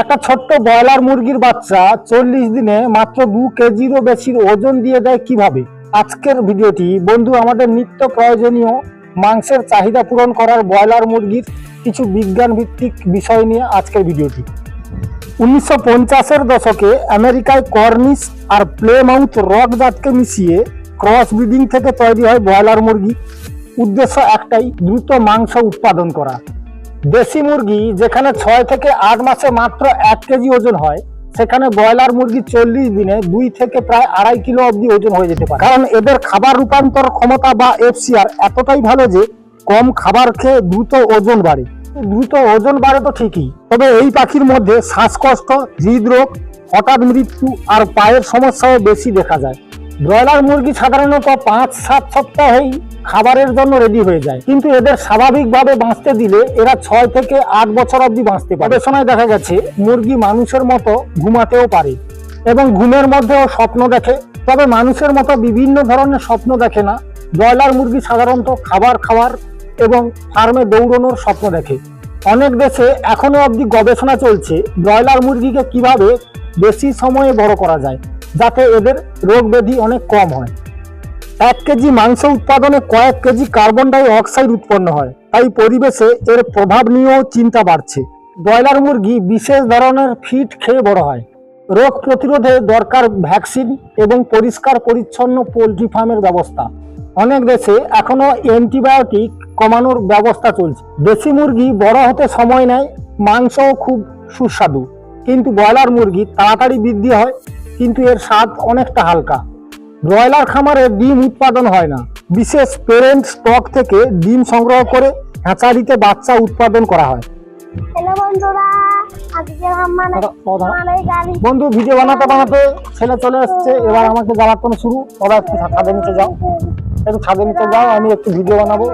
একটা ছোট্ট ব্রয়লার মুরগির বাচ্চা চল্লিশ দিনে মাত্র দু কেজিরও বেশির ওজন দিয়ে দেয় কীভাবে? আজকের ভিডিওটি, বন্ধু, আমাদের নিত্য প্রয়োজনীয় মাংসের চাহিদা পূরণ করার ব্রয়লার মুরগির কিছু বিজ্ঞান ভিত্তিক বিষয় নিয়ে আজকের ভিডিওটি। উনিশশো পঞ্চাশের দশকে আমেরিকায় কর্নিস আর প্লেমাউথ রক জাতকে মিশিয়ে ক্রস ব্রিডিং থেকে তৈরি হয় ব্রয়লার মুরগি। উদ্দেশ্য একটাই, দ্রুত মাংস উৎপাদন করা। দেশি মুরগি যেখানে ছয় থেকে আট মাসে মাত্র এক কেজি ওজন হয়, সেখানে ব্রয়লার মুরগি চল্লিশ দিনে দুই থেকে প্রায় আড়াই কিলো অবধি ওজন হয়ে যেতে পারে। কারণ এদের খাবার রূপান্তর ক্ষমতা বা এফসিআর এতটাই ভালো যে কম খাবার খেয়ে দ্রুত ওজন বাড়ে। দ্রুত ওজন বাড়ে তো ঠিকই, তবে এই পাখির মধ্যে শ্বাসকষ্ট, হৃদরোগ, হঠাৎ মৃত্যু আর পায়ের সমস্যাও বেশি দেখা যায়। ব্রয়লার মুরগি সাধারণত পাঁচ সাত সপ্তাহেই খাবারের জন্য রেডি হয়ে যায়। কিন্তু এদের স্বাভাবিকভাবে বাঁচতে দিলে এরা ছয় থেকে আট বছর অবধি বাঁচতে পারে। গবেষণায় দেখা গেছে, মুরগি মানুষের মতো ঘুমাতেও পারে এবং ঘুমের মধ্যেও স্বপ্ন দেখে। তবে মানুষের মতো বিভিন্ন ধরনের স্বপ্ন দেখে না। ব্রয়লার মুরগি সাধারণত খাবার খাওয়ার এবং ফার্মে দৌড়ানোর স্বপ্ন দেখে। অনেক দেশে এখনও অবধি গবেষণা চলছে ব্রয়লার মুরগিকে কীভাবে বেশি সময়ে বড় করা যায়, যাতে এদের রোগ ব্যাধি অনেক কম হয়। এক কেজি মাংস উৎপাদনে কয়েক কেজি কার্বন ডাই অক্সাইড উৎপন্ন হয়। তাই পরিবেশে এর প্রভাব নিয়েও চিন্তা বাড়ছে। ব্রয়লার মুরগি বিশেষ ধরনের ফিড খেয়ে বড় হয়। রোগ প্রতিরোধে দরকার ভ্যাকসিন এবং পরিষ্কার পরিচ্ছন্ন পোলট্রি ফার্মের ব্যবস্থা। অনেক দেশে এখনও অ্যান্টিবায়োটিক কমানোর ব্যবস্থা চলছে। দেশি মুরগি বড় হতে সময় নেয়, মাংসও খুব সুস্বাদু। কিন্তু ব্রয়লার মুরগি তাড়াতাড়ি বৃদ্ধি হয়, কিন্তু এর স্বাদ অনেকটা হালকা। ব্রয়লার খামারে ডিম উৎপাদন হয় না। বিশেষ পেরেন্ট স্টক থেকে ডিম সংগ্রহ করে হ্যাচারিতে বাচ্চা উৎপাদন করা হয়। বন্ধু ভিডিও বানাতে বানাতে ছেলে চলে এসছে। এবার আমাকে জ্বালাতন শুরু। ওরা একটু ছাদে নিচে যাও। একটু ছাদে নিচে যাও আমি একটু ভিডিও বানাবো।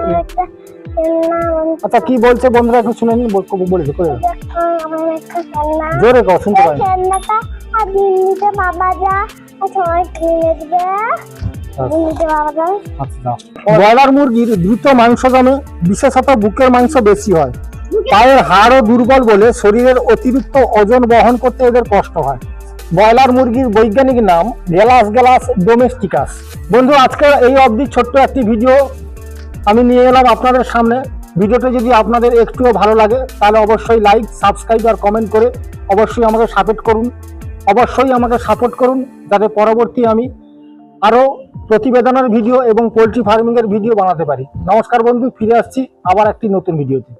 আচ্ছা কি বলছে বন্ধুরা একটু শুনে নিন। বল- বলেছে করে জোরে কও শুনতে পাই। বাবা যা যা আচ্ছা। ব্রয়লার মুরগির দ্রুত মাংস জমে বিশেষত বুকের মাংস বেশি হয়। পায়ের হাড়ও দুর্বল বলে শরীরের অতিরিক্ত ওজন বহন করতে এদের কষ্ট হয়। ব্রয়লার মুরগির বৈজ্ঞানিক নাম গেলাস গেলাস ডোমেস্টিকাস। বন্ধু আজকে এই অবধি ছোট্ট একটি ভিডিও আমি নিয়ে এলাম আপনাদের সামনে। ভিডিওটা যদি আপনাদের একটুও ভালো লাগে তাহলে অবশ্যই লাইক সাবস্ক্রাইব আর কমেন্ট করে অবশ্যই আমাকে সাপোর্ট করুন। অবশ্যই আমাকে সাপোর্ট করুন, যাতে পরবর্তী আমি আরও প্রতিবেদনের ভিডিও এবং পোলট্রি ফার্মিংয়ের ভিডিও বানাতে পারি। নমস্কার বন্ধু, ফিরে আসছি আবার একটি নতুন ভিডিওতে